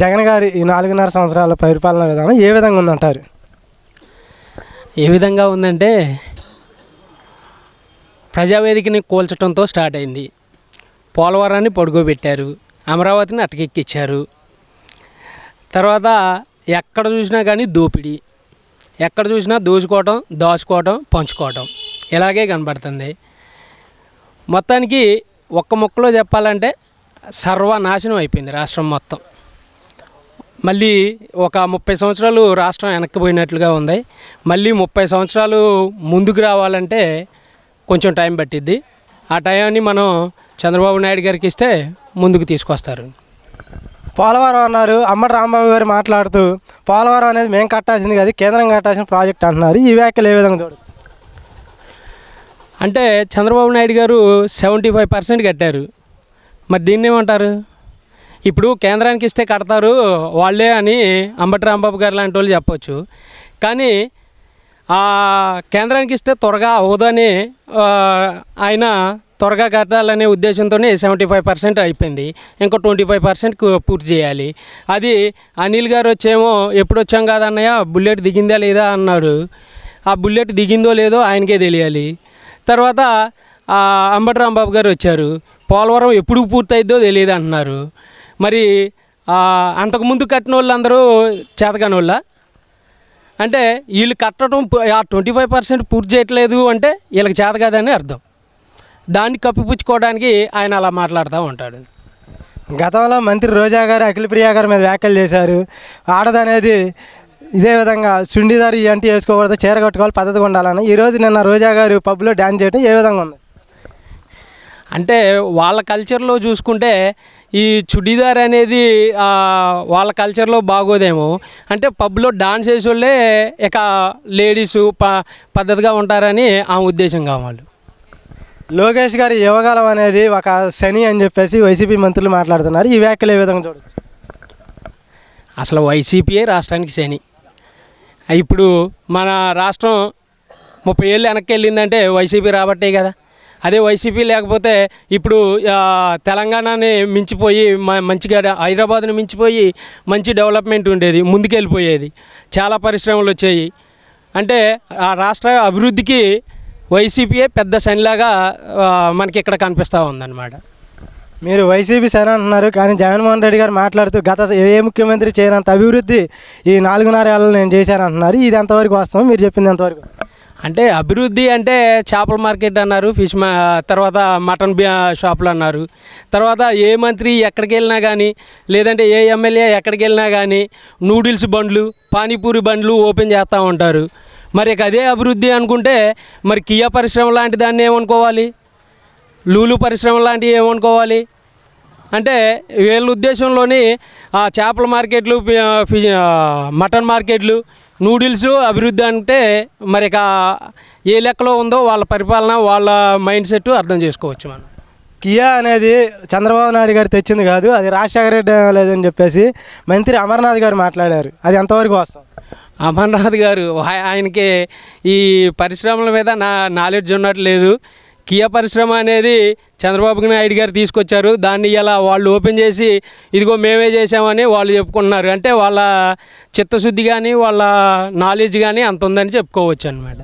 జగన్ గారి ఈ నాలుగున్నర సంవత్సరాల పరిపాలన విధానం ఏ విధంగా ఉందంటారు? ఏ విధంగా ఉందంటే ప్రజావేదికని కూల్చడంతో స్టార్ట్ అయింది. పోలవరాన్ని పడుకోబెట్టారు. అమరావతిని అటకెక్కిచ్చారు. తర్వాత ఎక్కడ చూసినా కానీ దోపిడీ. ఎక్కడ చూసినా దోచుకోవటం దాచుకోవటం పంచుకోవటం ఇలాగే కనబడుతుంది. మొత్తానికి ఒక్క ముక్కలో చెప్పాలంటే సర్వనాశనం అయిపోయింది రాష్ట్రం మొత్తం. మళ్ళీ ఒక ముప్పై సంవత్సరాలు రాష్ట్రం వెనక్కిపోయినట్లుగా ఉంది. మళ్ళీ ముప్పై సంవత్సరాలు ముందుకు రావాలంటే కొంచెం టైం పట్టిద్ది. ఆ టైంని మనం చంద్రబాబు నాయుడు గారికి ఇస్తే ముందుకు తీసుకొస్తారు. పోలవరం అన్నారు. అమ్మటి రాంబాబు గారు మాట్లాడుతూ పోలవరం అనేది మేము కట్టాల్సింది కాదు కేంద్రం కట్టాల్సిన ప్రాజెక్ట్ అంటున్నారు. ఈ వ్యాఖ్యలు ఏ విధంగా చూడొచ్చు? అంటే చంద్రబాబు నాయుడు గారు సెవెంటీ ఫైవ్ పర్సెంట్ కట్టారు. మరి దీన్ని ఏమంటారు? ఇప్పుడు కేంద్రానికి ఇస్తే కడతారు వాళ్ళే అని అంబటి రాంబాబు గారు లాంటి వాళ్ళు చెప్పొచ్చు. కానీ ఆ కేంద్రానికి ఇస్తే త్వరగా అవ్వదని ఆయన త్వరగా కట్టాలనే ఉద్దేశంతోనే సెవెంటీ ఫైవ్ పర్సెంట్ అయిపోయింది. ఇంకో ట్వంటీ ఫైవ్ పర్సెంట్ పూర్తి చేయాలి. అది అనిల్ గారు వచ్చేమో ఎప్పుడు వచ్చాం కాదన్నయ్య బుల్లెట్ దిగిందా లేదా అన్నాడు ఆ బుల్లెట్ దిగిందో లేదో ఆయనకే తెలియాలి. తర్వాత అంబటి రాంబాబు గారు వచ్చారు. పోలవరం ఎప్పుడు పూర్తయిద్దో తెలియదు అంటున్నారు. మరి అంతకుముందు కట్టిన వాళ్ళందరూ చేతకాని వాళ్ళ? అంటే వీళ్ళు కట్టడం ఆ ట్వంటీ ఫైవ్ పర్సెంట్ పూర్తి చేయట్లేదు అంటే వీళ్ళకి చేత కాదని అర్థం. దాన్ని కప్పిపుచ్చుకోవడానికి ఆయన అలా మాట్లాడుతూ ఉంటాడు. గతంలో మంత్రి రోజా గారు అఖిలప్రియ గారి మీద వ్యాఖ్యలు చేశారు. ఆడదనేది ఇదే విధంగా సుండిదారు ఇవంటి వేసుకోకూడదు చీర కట్టుకోవాలి పద్ధతిగా ఉండాలని ఈరోజు నిన్న రోజా గారు పబ్లో డ్యాన్స్ చేయడం ఏ విధంగా ఉంది? అంటే వాళ్ళ కల్చర్లో చూసుకుంటే ఈ చుడీదార్ అనేది వాళ్ళ కల్చర్లో బాగోదేమో. అంటే పబ్లో డాన్స్ చేసేవాళ్ళే ఇక లేడీసు ప పద్ధతిగా ఉంటారని ఆ ఉద్దేశం కావాలి. లోకేష్ గారి యువకాలం అనేది ఒక శని అని చెప్పేసి వైసీపీ మంత్రులు మాట్లాడుతున్నారు. ఈ వ్యాఖ్యలు ఏ విధంగా చూడొచ్చు? అసలు వైసీపీయే రాష్ట్రానికి శని. ఇప్పుడు మన రాష్ట్రం ముప్పై ఏళ్ళు వెనక్కి వెళ్ళిందంటే వైసీపీ రాబట్టే కదా. అదే వైసీపీ లేకపోతే ఇప్పుడు తెలంగాణని మించిపోయి మ- మంచిగా హైదరాబాద్ని మించిపోయి మంచి డెవలప్మెంట్ ఉండేది ముందుకెళ్ళిపోయేది. చాలా పరిశ్రమలు వచ్చాయి. అంటే ఆ రాష్ట్ర అభివృద్ధికి వైసీపీయే పెద్ద శనిలాగా మనకి ఇక్కడ కనిపిస్తూ ఉందన్నమాట. మీరు వైసీపీ సరే అంటున్నారు కానీ జగన్మోహన్ రెడ్డి గారు మాట్లాడుతూ గత ఏ ముఖ్యమంత్రి చేయనంత అభివృద్ధి ఈ నాలుగున్నర ఏళ్ళు నేను చేశానంటున్నారు. ఇది ఎంతవరకు వాస్తవం? మీరు చెప్పింది ఎంతవరకు? అంటే అభివృద్ధి అంటే చేపల మార్కెట్ అన్నారు ఫిష్ మా తర్వాత మటన్ షాపులు అన్నారు. తర్వాత ఏ మంత్రి ఎక్కడికి వెళ్ళినా కానీ లేదంటే ఏ ఎమ్మెల్యే ఎక్కడికి వెళ్ళినా కానీ నూడిల్స్ బండ్లు పానీపూరి బండ్లు ఓపెన్ చేస్తూ ఉంటారు. మరి అదే అభివృద్ధి అనుకుంటే మరి కియా పరిశ్రమ లాంటి దాన్ని ఏమనుకోవాలి? లూలు పరిశ్రమ లాంటివి ఏమనుకోవాలి? అంటే వీళ్ళ ఉద్దేశంలోని ఆ చేపల మార్కెట్లు మటన్ మార్కెట్లు నూడిల్స్ అభివృద్ధి అంటే మరి ఇక ఏ లెక్కలో ఉందో వాళ్ళ పరిపాలన వాళ్ళ మైండ్ సెట్ అర్థం చేసుకోవచ్చు మనం. కియా అనేది చంద్రబాబు నాయుడు గారు తెచ్చింది కాదు అది రాజశేఖర రెడ్డి లేదని చెప్పేసి మంత్రి అమర్నాథ్ గారు మాట్లాడారు. అది ఎంతవరకు వాస్తవం? అమర్నాథ్ గారు ఆయ- ఆయనకి ఈ పరిశ్రమల మీద నా నాలెడ్జ్ ఉన్నట్లేదు కియా పరిశ్రమ అనేది చంద్రబాబు నాయుడు గారు తీసుకొచ్చారు. దాన్ని ఇలా వాళ్ళు ఓపెన్ చేసి ఇదిగో మేమే చేసామని వాళ్ళు చెప్పుకుంటున్నారు. అంటే వాళ్ళ చిత్తశుద్ధి కానీ వాళ్ళ నాలెడ్జ్ కానీ అంత ఉందని చెప్పుకోవచ్చు అనమాట